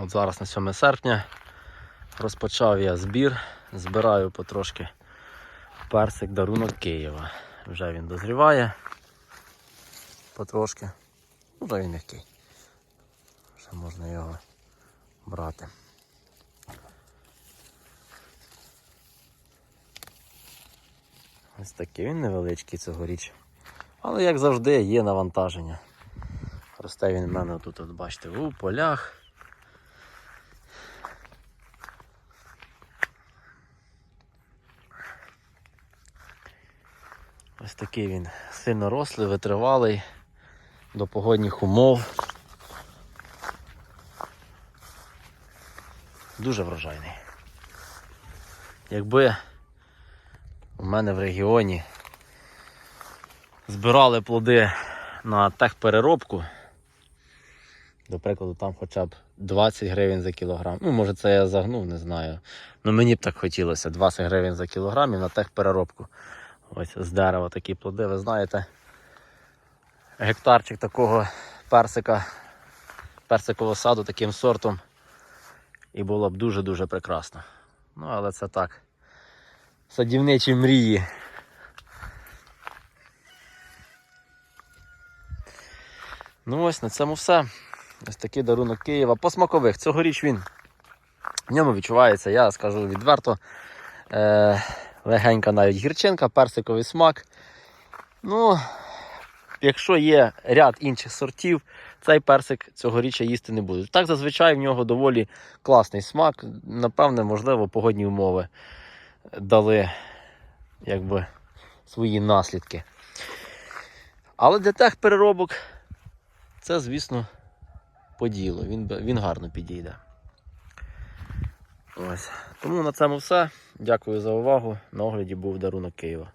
От зараз на 7 серпня розпочав я збір, збираю потрошки персик дарунок Києва. Вже він дозріває потрошки. Ну, Вже він м'який. Вже можна його брати. Ось такий він невеличкий цьогоріч. Але як завжди є навантаження. Росте він в мене тут, от бачите, у полях. Ось такий він сильно рослий, витривалий до погодних умов. Дуже врожайний. Якби у мене в регіоні збирали плоди на техпереробку, до прикладу, там хоча б 20 гривень за кілограм. Ну, може, це я загнув, не знаю. Ну мені б так хотілося 20 гривень за кілограм і на техпереробку. Ось з дерева такі плоди, ви знаєте. Гектарчик такого персика, персикового саду таким сортом. І було б дуже-дуже прекрасно. Ну, але це так. Садівничі мрії. Ну ось на цьому все. Ось такий дарунок Києва. По смакових. Цьогоріч він в ньому відчувається, я скажу відверто. Е, легенька навіть гірчинка, персиковий смак. Ну, якщо є ряд інших сортів, цей персик цьогоріч їсти не буду. Так зазвичай в нього доволі класний смак. Напевне, можливо, погодні умови дали якби, свої наслідки. Але для техпереробок це, звісно, по ділу. Він, він гарно підійде. Ось. Тому на цьому все. Дякую за увагу. На огляді був дарунок Києва.